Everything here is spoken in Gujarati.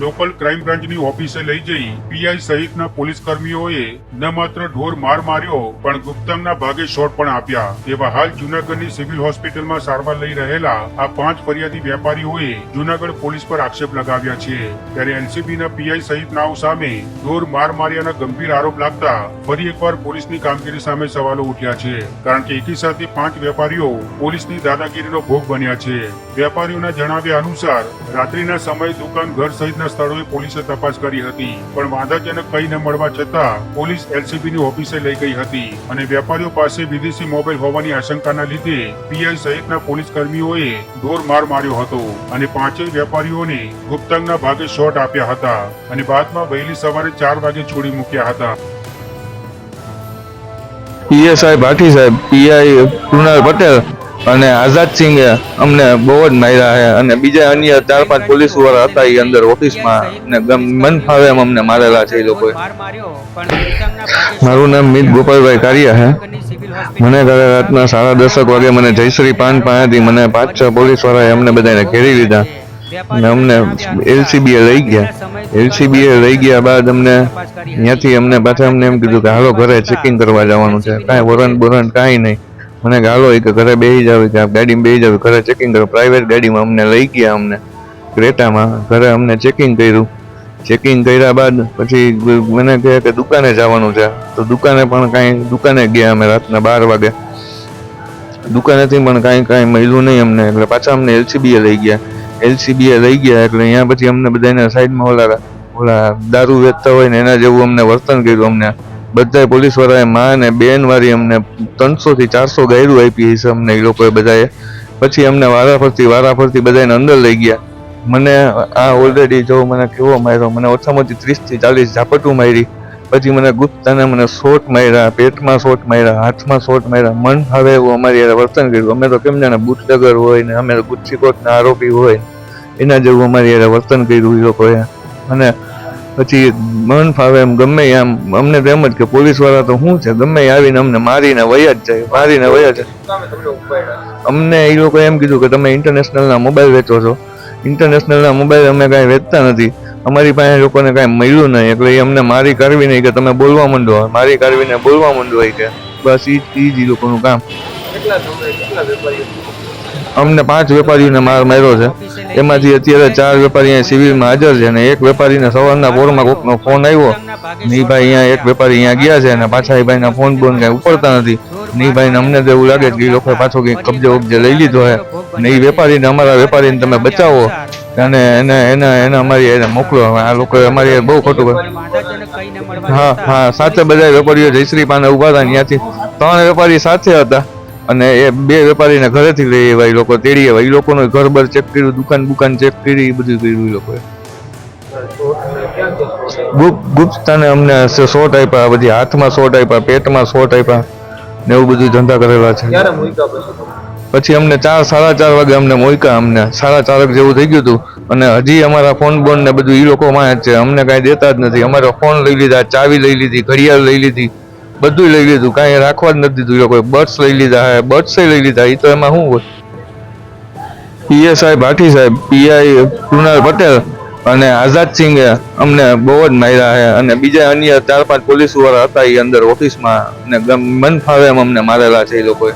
લોકલ ક્રાઇમ બ્રાન્ચની ઓફિસે લઈ જઈ પીઆઈ સહિતના પોલીસ કર્મીઓએ ન માત્ર ઢોર માર માર્યો, પણ ગુપ્તમના ભાગે શોટ પણ આપ્યા. તેવા હાલ જુનાગઢની સિવિલ હોસ્પિટલમાં સારવાર લઈ રહેલા આ પાંચ ફરિયાદી વેપારીઓએ જુનાગઢ પોલીસ પર આક્ષેપ લગાવ્યા છે. ત્યારે એનસીબીના પીઆઈ સહિત નાવ સામે ઢોર માર માર્યાના ગંભીર આરોપ લાગતા ફરી એકવાર પોલીસની કામગીરી સામે સવાલો ઉઠ્યા છે. કારણ કે એકી સાથે પાંચ વેપારીઓ પોલીસની દાદાગીરીનો ભોગ બન્યા છે. વેપારીઓના જણાવ્યા અનુસાર, રાત્રિના સમયે દુકાન ઘર સહિતના સ્થળોએ પોલીસે તપાસ કરી હતી. પણ વાંધાજનક કઈ ન મળવા છતાં, પોલીસ એલસીબીની ઓફિસે લઈ ગઈ હતી અને વેપારીઓ પાસે વિદેશી મોબાઈલ હોવાની આશંકાના લીધે પીઆઈ સહિતના પોલીસ કર્મીઓએ ઢોર માર માર્યો હતો અને પાંચેય વેપારીઓને ગુપ્તાંગના ભાગે શોટ આપ્યા હતા અને બાદમાં વહેલી સવારે ચાર વાગે છોડી મૂક્યા હતા. પીએસઆઈ ભાટી સાહેબ, પીઆઈ કૃણાલ પટેલ અને આઝાદ સિંહે અમને બહુ જ માર્યા છે અને બીજા અન્ય ચાર પાંચ પોલીસવાળા હતા એ અંદર ઓફિસમાં ને મન ફાવે એમ અમને મારેલા છે એ લોકોએ. મારું નામ મીત ગોપાલભાઈ કારિયા છે. મને ઘરે રાતના સાડા દસક વાગે મને જયશ્રી પાન પાસેથી મને પાંચ છ પોલીસ વાળાએ અમને બધાને ઘેરી લીધા. અને અમને એલસીબી એ લઈ ગયા. એલસીબી એ લઈ ગયા બાદ અમને ત્યાંથી અમને પાછા અમને એમ કીધું કે હાલો ઘરે ચેકિંગ કરવા જવાનું છે. કાંઈ વોરંટ બોરંટ કાંઈ નહીં. મને ગાલો એ કે ઘરે બેસી જાવ કે ગાડીમાં બેસી જાવ ઘરે ચેકિંગ કરો. પ્રાઇવેટ ગાડીમાં અમને લઈ ગયા અમને. ક્રેટામાં ઘરે અમને ચેકિંગ કર્યું. ચેકિંગ કર્યા બાદ પછી મને કહે કે દુકાને જવાનું છે. તો દુકાને પણ કાંઈ, દુકાને ગયા અમે રાતના બાર વાગે. દુકાનેથી પણ કાંઈ કાંઈ મળ્યું નહીં અમને. એટલે પાછા અમને એલસીબીએ લઈ ગયા. એલસીબીએ લઈ ગયા એટલે અહીંયા પછી અમને બધાને સાઈડમાં ઓલા ઓલા દારૂ વેચતા હોય ને એના જેવું અમને વર્તન કર્યું અમને. બધાય પોલીસ વાળાએ માં બેન વાળી અમને ત્રણસો થી ચારસો ગાયરું આપી હશે અમને એ લોકોએ બધાએ. પછી અમને વારા ફરતી વારા ફરતી બધાને અંદર લઈ ગયા. મને આ ઓલરેડી જો મને કેવો માર્યો, મને ઓછામાં ઓછી ત્રીસથી ચાલીસ ઝાપટું મારી. પછી મને ગુપ્તાને મને શોટ માર્યા, પેટમાં શોટ માર્યા, હાથમાં શોટ માર્યા. મન ફાવે એવું અમારી યારે વર્તન કર્યું. અમે તો કેમ જાણે બુટલેગર હોય ને અમે ગુચ્છીકોટના આરોપી હોય. એના જેવું અમારી યારે વર્તન કર્યું એ લોકોએ. અને પછી મન ફાવે એમ, ગમે એમ. અમને તો જ કે પોલીસવાળા તો શું છે? ગમે આવીને અમને મારીને વયા જ જાય, મારીને વયા જાય. અમને એ લોકો એમ કીધું કે તમે ઇન્ટરનેશનલના મોબાઈલ વેચો છો. ઇન્ટરનેશનલના મોબાઈલ અમે કાંઈ વેચતા નથી. અમારી પાસે લોકોને કાંઈ મળ્યું નહીં, એટલે એ અમને મારી કાઢવી નહીં કે તમે બોલવા માંડો. મારી કાઢવીને બોલવા માંડો એ કે. બસ એ ઈ જ લોકોનું કામ. અમને પાંચ વેપારીઓને માર માર્યો છે. એમાંથી અત્યારે ચાર વેપારી અહીંયા સિવિલમાં હાજર છે અને એક વેપારીને સવારના પોરમાં કોકનો ફોન આવ્યો. ને ભાઈ અહીંયા એક વેપારી અહીંયા ગયા છે અને પાછા એ ભાઈના ફોન બોન કાંઈ ઉપડતા નથી. ને ભાઈને અમને તો એવું લાગે કે એ લોકોએ પાછો કંઈક કબજે ઉબજે લઈ લીધો છે. ને એ વેપારીને અમારા વેપારીને તમે બચાવો. અને એને એને એને અમારી એને મોકલો. આ લોકોએ અમારી બહુ ખોટું હા હા સાથે બધા વેપારીઓ જયશ્રી પાને ઊભા હતા ત્યાંથી. ત્રણ વેપારી સાથે હતા. અને એ બે વેપારીને ઘરેથી લઈ આવ્યા એ લોકો તેડી આવ્યા. એ લોકોનું ઘર બર ચેક કર્યું દુકાન બુકાન ચેક કરી એ બધું કર્યું એ લોકોએ. ગુપ્ત ગુપ્તાને અમને શોટ આપ્યા બધી હાથમાં શોટ આપ્યા પેટમાં શોટ આપ્યા ને એવું બધું ધંધા કરેલા છે. પછી? અમને ચાર સાડા ચાર વાગે અમને મોયકા અમને. સાડા ચારક જેવું થઈ ગયું હતું. અને હજી અમારા ફોન બોન ને બધું એ લોકો માં જ છે અમને કાંઈ દેતા જ નથી. અમારો ફોન લઈ લીધા ચાવી લઈ લીધી ઘડિયાળ લઈ લીધી. બધું લઈ લીધું. કાંઈ રાખવા જ નથી દીધું. લોકોએ બર્ડ્સ લઈ લીધા હે બર્ડ્સ લઈ લીધા એ તો એમાં શું હોય? પીએસઆઈ ભાટી સાહેબ, પીઆઈ કૃણાલ પટેલ અને આઝાદ સિંઘે અમને બહુ જ માર્યા છે અને બીજા અન્ય ચાર પાંચ પોલીસવાળા હતા એ અંદર ઓફિસમાં અને મન ફાવે એમ અમને મારેલા છે એ લોકોએ.